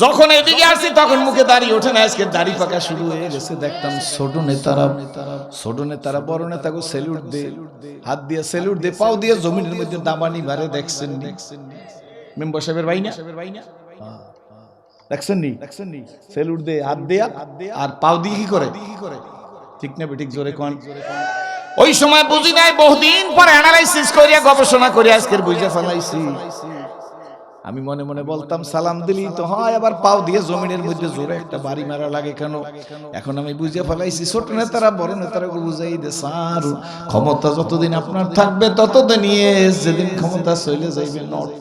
যখন এদিকে আসি, তখন মুখে দাঁড়িয়ে ওঠে না, আজকে দাড়ি পাকা শুরু হয়ে গেছে। দেখতাম ছোট নেতারা ছোট নেতারা, বড় নেতাকে সেলুট দে, হাত দিয়ে সেলুট দে, পাও দিয়ে জমিনের মধ্যে দামানি মারে, দেখছেন মেম্বার সাহেবের ভাই না? দেখছেন নি? দেখছেন নি সেলুট দে, হাত আর পাও দিয়ে কি করে? ঠিক না বেঠিক জোরে ওই সময় বুঝি নাই, বহুদিন পর অ্যানালাইসিস করিয়া গবেষণা করে আজকের বুঝে ফেলাইছি। আমি মনে মনে বলতাম সালাম দিলি তো হয় আবার পাও দিয়ে জমিনের মধ্যে জোরে একটা বাড়ি মারা লাগে কেন? এখন আমি বুঝে ফেলাইছি ছোট নেতারা বড় নেতারা বুঝাই দে সার ক্ষমতা যতদিন আপনার থাকবে ততদিন নিয়ে যেদিন ক্ষমতা চলে যাইবে নট।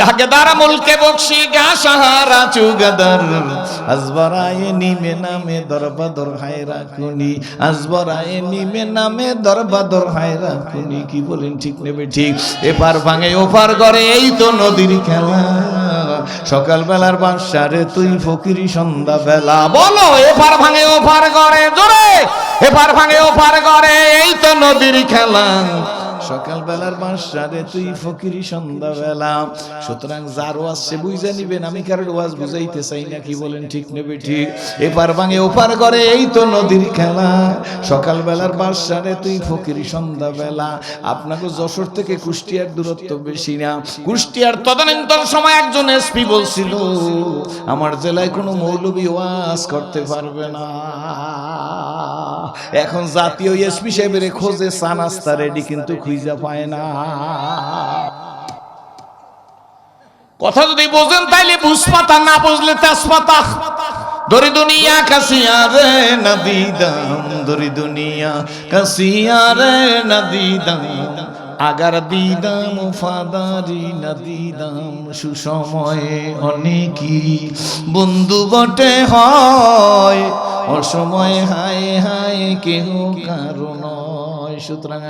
গাগেদার মুলকে বকশি, গা সাহারা চুগদর। আজবরায়ে নিমে নামে দরবাদর হায়রা কুনি আজবরায়ে নিমে নামে দরবাদর হায়রা কুনি কি বলেন, ঠিক নেবে ঠিক? এপার ভাঙে, ওপার করে এই তো নদীর খেলা। সকাল বেলার বাসারে তুই ফকিরি সন্ধ্যা বেলা বলো এপার ভাঙে, ওপার করে জোরে। এপার ভাঙে, ওপার করে এই তো নদীর খেলা। সকাল বেলার বাসারে তুই ফকিরি সন্ধ্যা বেলা সুতরাং যার ওয়াজ সে বুঝে নিবেন আমি কারোর ওয়াজ বুঝাইতে চাই না, কি বলেন, ঠিক নেবে, ঠিক। এপার ভাঙে ওপার করে, এই তো নদীর খেলা। সকাল বেলার বাসারে তুই ফকিরি সন্ধ্যা বেলা আপনাকে যশোর থেকে কুষ্টিয়ার দূরত্ব বেশি না। কুষ্টিয়ার তদানীন্তন সময় একজন এসপি বলছিল, আমার জেলায় কোনো মৌলবি ওয়াজ করতে পারবে না। এখন জাতীয় এসপি সাহেবের খোঁজে চা নাস্তা রেডি, কিন্তু খুঁজা পায় না। কথা যদি বোঝেন তাইলে বুঝপাতা না বুঝলে তেজপাতা। দরি দুনিয়া কাসিয়া রে নদী দাম দরি দুনিয়া কাসিয়া রে নদী দাম আগার দিদাম, ফাদারি নদী দাম সুসময়ে অনেকই বন্ধু বটে হয়। অসময়ে হায় হায় কেহ কারণ সুতরাং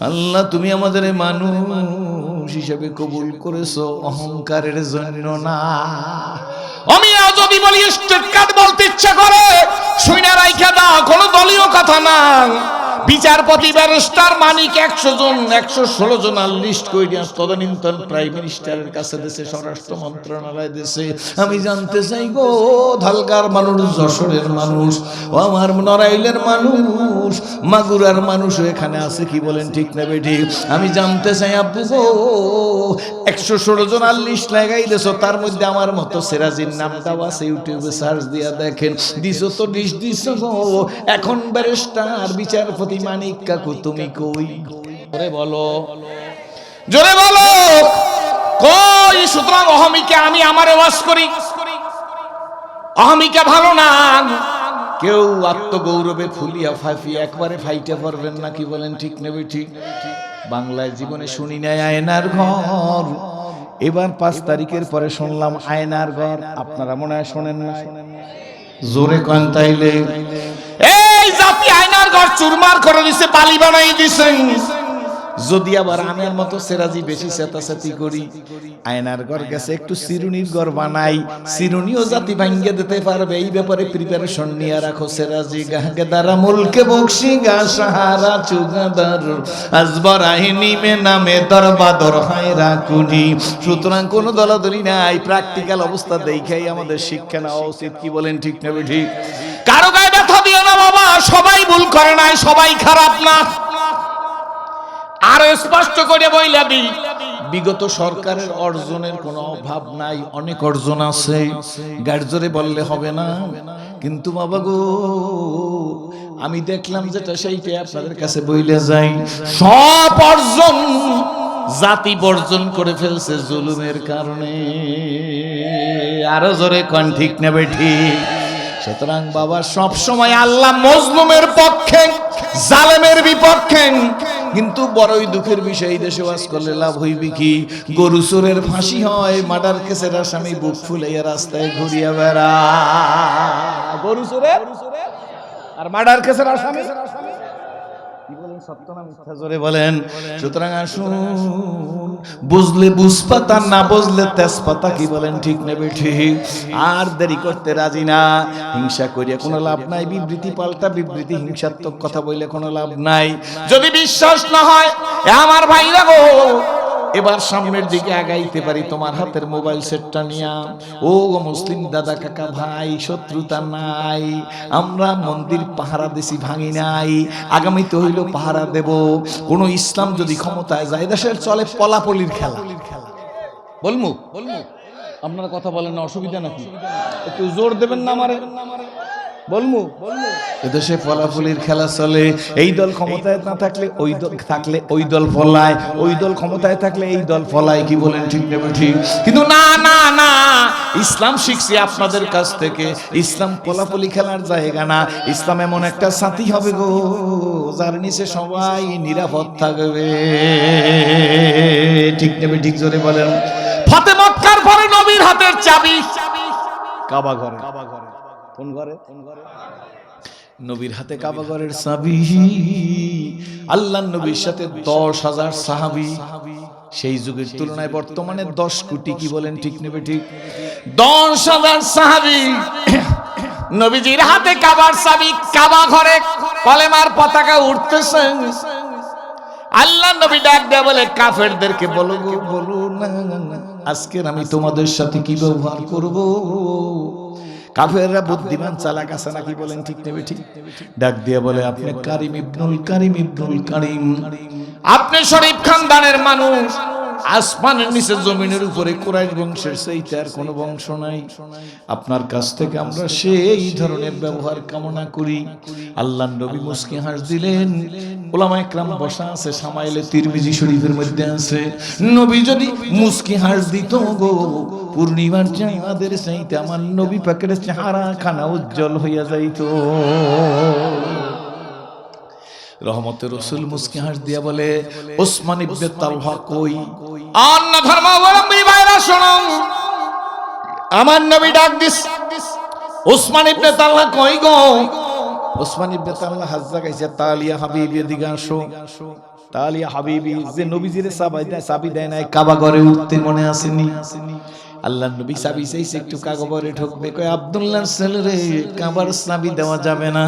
আল্লাহ তুমি আমাদের মানুষ হিসাবে কবুল করেছ অহংকারের জন্য না। আমি যদি বলি স্টেট কার্ড বলতে ইচ্ছা করে শুনে রাইখা দাও কোনো দলীয় কথা না বিচারপতি ব্যারিস্টার মানিক একশো জন, একশো ষোলো জন লিস্ট করিয়া তদানীন্তন প্রাইম মিনিস্টারের কাছে দেশে স্বরাষ্ট্র মন্ত্রণালয় দেশে আমি জানতে চাই গো ধালকার মানুষ, যশোরের মানুষ, ও আমার নড়াইলের মানুষ, মাগুরার মানুষ এখানে আছে কি বলেন ঠিক নেবে ঠিক আমি জানতে চাই আব্বু গো একশো ষোলো জন লিস্ট লাগাই দেছো তার মধ্যে আমার মতো সেরাজির নামটাও আছে ইউটিউবে সার্চ দিয়া দেখেন। দিছো তো লিস্ট দিছো এখন ব্যারিস্টার বিচারপতি মানিক কাকু তুমি কই? জোরে বলো। জোরে বলো। কই? সুতরাং অহমিকে আমি আমার ওয়াজ করি। অহমিকা ভালো না। কেউ আত্মগৌরবে ফুলিয়া ফাফি একবারে ফাইটে পারবেন না, কি বলেন ঠিক নেবে ঠিক বাংলায় জীবনে শুনি নাই আয়নার ঘর। এবার পাঁচ তারিখের পরে শুনলাম আয়নার ঘর। আপনারা মনে হয় শোনেন না। জোরে কন তাইলে। এই জাতি আয়নার ঘর চুরমার করে দিছে বালি বানাই দিছেন। যদি আবার আমার মতো সেরাজি বেশি চেতাচেতি করি, আয়নার ঘর গেছে একটু চিরুনির ঘর বানাই চিরুনিও জাতি ভাঙ্গে দিতে পারবে, এই ব্যাপারে প্রিপারেশন নিয়ে রাখো সেরাজি গাহকে দ্বারা, মুলকে বকশি গা, সাহারা চুগাদার আজবর আহিনী মে নামে দরবাদর হায়রা কুনি। সুতরাং কোনো দলাদলি নাই প্র্যাকটিক্যাল অবস্থা দেখাই আমাদের শিক্ষা নেওয়া উচিত, কি বলেন ঠিক নেবে ঠিক কারও গায়ে ব্যথা দিও না বাবা, সবাই ভুল করে নাই, সবাই খারাপ না। আরও স্পষ্ট করে বইলা দিই বিগত সরকারের অর্জনের কোনো অভাব নাই, অনেক অর্জন আছে। গার্জরে বললে হবে না। কিন্তু বাবা গো, আমি দেখলাম যেটা সেইটাই আপনাদের কাছে বইলে যাই। সব অর্জন জাতি বর্জন করে ফেলছে জুলুমের কারণে। আরও জোরে কন, ঠিক নেবে ঠিক। সুতরাং বাবা সব সময় আল্লাহ মজলুমের পক্ষে, জালেমের বিপক্ষে কিন্তু বড়ই দুঃখের বিষয় দেশে বাস করলে লাভ হইবে কি? গরু চোরের ফাঁসি হয়, মার্ডার কেসের আসামি বুক ফুলাইয়া রাস্তায় ঘুরিয়া বেড়া গরু চোরের? আর মার্ডার কেসের আসামি সত্য না মিথ্যা জোরে বলেন সুতরাং আসুন বুঝলে বুঝপাতা না বুঝলে তেজপাতা কি বলেন ঠিক নেবে ঠিক আর দেরি করতে রাজি না। হিংসা করিয়া কোনো লাভ নাই বিবৃতি পাল্টা বিবৃতি হিংসাত্মক কথা বললে কোনো লাভ নাই। যদি বিশ্বাস না হয় আমার ভাইরা গো এবার সামনের দিকে আগাইতে পারি তোমার হাতের মোবাইল সেটটা নিয়া। ও মুসলিম দাদা, কাকা, ভাই, শত্রুতা নাই। আমরা মন্দির পাহারা দিছি, ভাঙি নাই। আগামীতে হইল পাহারা দেব। কোন ইসলাম যদি ক্ষমতায় যায় দেশের চলে পলাপলির খেলা। বলমু বলমু, আপনারা কথা বলেন না, অসুবিধা নাকি? একটু জোর দেবেন না আমারে? এদেশে খেলা চলে। এই দল ক্ষমতায় না থাকলে ওই দল থাকলে ওই দল ফলায়। ওই দল ক্ষমতায় থাকলে এই দল ফলায় কি বলেন ঠিক নেবে ঠিক? কিন্তু না না না। ইসলাম শিখছি আপনাদের কাছ থেকে। ইসলাম ফলাফলি খেলার জায়গা না। ইসলাম এমন একটা সাথী হবে গো, যার নিচে সবাই নিরাপদ থাকবে। ঠিক নেবে ঠিক জোরে বলেন। ফাতে মক্কার পরে নবীর হাতের চাবি। কাবা ঘরে কাবা ঘরে। কোন ঘরে? কোন ঘরে? নবীর হাতে কাবা ঘরের চাবি আল্লাহ নবীর সাথে দশ হাজার সাহাবি। সেই যুগের তুলনায় বর্তমানে দশ কোটি কি বলেন ঠিক নেবে ঠিক? দশ হাজার সাহাবি। নবীজির হাতে কাবার চাবি কাবা ঘরে কলেমার পতাকা উঠতেছে আল্লাহ নবী ডাক দেয়া বলে, কাফেরদেরকে বলো গো, বলো না। আজকের আমি তোমাদের সাথে কি ব্যবহার করব? কাফেররা বুদ্ধিমান চালাক আছে নাকি বলেন ঠিক নেবে ঠিক ডাক দিয়ে বলে, আপনি কারিম ইবনুল কারিম ইবনুল কারিম। আপনি শরীফ খানদানের মানুষ। আসমানের নিচে জমিনের উপরে কোরআন বংশের সেইটা আর কোনো বংশ নাই। আপনার কাছ থেকে আমরা সেই ধরনের ব্যবহার কামনা করি। আল্লাহ নবী মুসকি হাস দিলেন। ওলামা একরাম বসা আছে, সামাইলে তিরমিজি শরীফের মধ্যে আছে। নবী যদি মুসকি হাস দিত গো, পূর্ণিমার চাঁদের চাইতে আমার নবী পাকের চেহারা খানা উজ্জ্বল হইয়া যাইতো। রহমতের রসুল মুসকি হাস দিয়া বলে ওসমান ইবনে তালহা কই? অন্য ধর্মাবলম্বী ভাইরা শোনো। আমার নবী ডাক দিস ওসমান ইবনে তালহা কই গো? ওসমান ইবনে তালহা হাজ্জা গাইছে তালিয়া হাবিবি এদিকে আসো। তালিয়া হাবিবি যে নবীজিরে সাবাই দেয় সাবি দেয় নাই কাবা ঘরে উঠতে মনে আসেনি। আল্লাহ নবী সাবি চাইছে একটু কাগবরে ঠকবে কয় আব্দুল্লাহর ছেলে রে, কাবার চাবি দেওয়া যাবে না।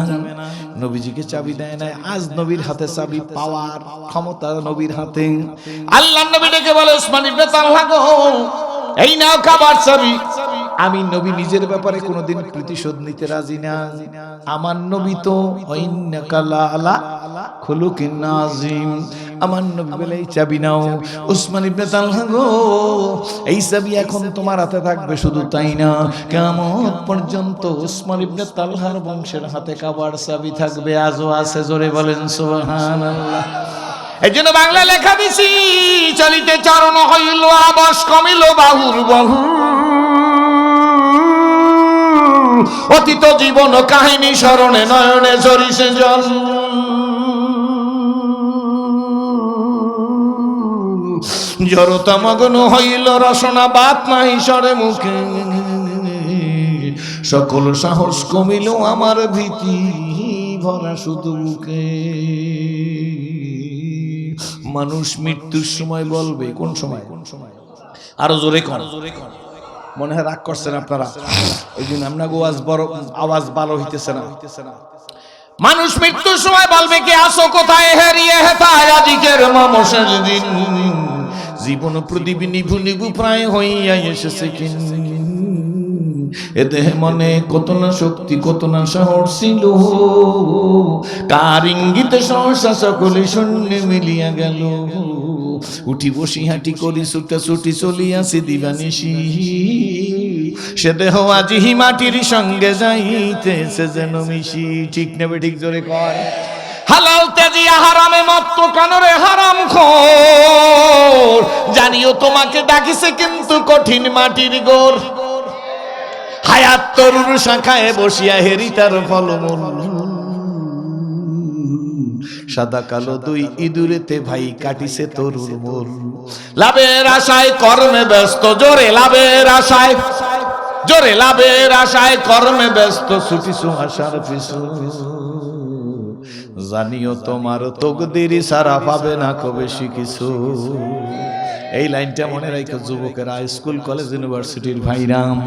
নবীজিকে চাবি দেয় না আজ নবীর হাতে চাবি পাওয়ার ক্ষমতা নবীর হাতে। আল্লাহ নবী ডেকে বলে, ওসমান ইবনে তালহা গো, এই নাও কাবার চাবি। আমি নবী নিজের ব্যাপারে কোনোদিন প্রতিশোধ নিতে রাজি না। আমার নবী তো আলা খুলুকিন নাজিম। আমার নবী চাবি নাও। উসমান ইবনে তালহা গো, এই চাবি এখন তোমার হাতে থাকবে শুধু তাই না। কিয়ামত পর্যন্ত উসমান ইবনে তালহার বংশের হাতে কাবার চাবি থাকবে, আজও আছে জোরে বলেন সুবহানাল্লাহ। এই জন্য বাংলা লেখা দিছি চলিতে চরণ হইল, আবাস কমিল বাহুর বহু অতীত জীবন কাহিনী স্মরণে নয়নে ঝরিছে জল। জড়তা মগ্ন হইল, রসনা বাত নাই সরে মুখে। সকল সাহস কমিল আমার ভীতি, ভরা শুধু মুখে। মানুষ মৃত্যুর সময় বলবে, কোন সময়? কোন সময় আরও জোরে কর জোরে কর মনে হয় রাগ করছেন আপনারা। ওই জন্য আপনার আওয়াজ বড়, আওয়াজ ভালো হইতেছে না। মানুষ মৃত্যুর সময় বলবে, কি আসো কোথায়? হারিয়ে হেতায় আদিকের মামসের দিন জীবন প্রদীপ নিভু নিভু প্রায় হইয়া এসেছে এ মনে কত না শক্তি, কত না সাহস ছিল। কার ইঙ্গিতে সহসা সকলে শূন্য মিলিয়া গেল। উঠি বসি, হাঁটি করি, ছুটা ছুটি চলিয়াছি দিবানিসি সে দেহ আজি মাটির সঙ্গে যাইতেছে যেন মিশি। ঠিক নেবে, ঠিক জোরে কয়। হালাল তেজিয়া হারামে মত্ত কানরে হারাম খোর। জানিও তোমাকে ডাকিছে কিন্তু কঠিন মাটির গোর। হায়াত তরুর শাখায় বসিয়া হেরি তার ফলমূল। সাদা কালো দুই ইঁদুরেতে ভাই কাটিছে তরুর মোর লাভের আশায় কর্মে ব্যস্ত, জোরে লাভের আশায়। জোরে লাভের আশায় কর্মে ব্যস্ত, ছুটিছু আশার পিছু। জানিও তোমার তকদিরি সারা পাবে না কো বেশি কিছু। এই লাইনটা মনে রাখো যুবকেরা, স্কুল, কলেজ, ইউনিভার্সিটির ভাইরাম।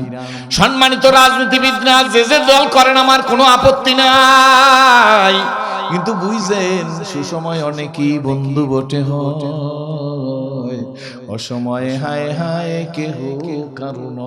সম্মানিত রাজনীতিবিদরা যে যে দল করেন আমার কোনো আপত্তি নাই। কিন্তু বুঝছেন সুসময় অনেকই বন্ধু বটে হয়। অসময়ে হায় হায় কেহ কারণ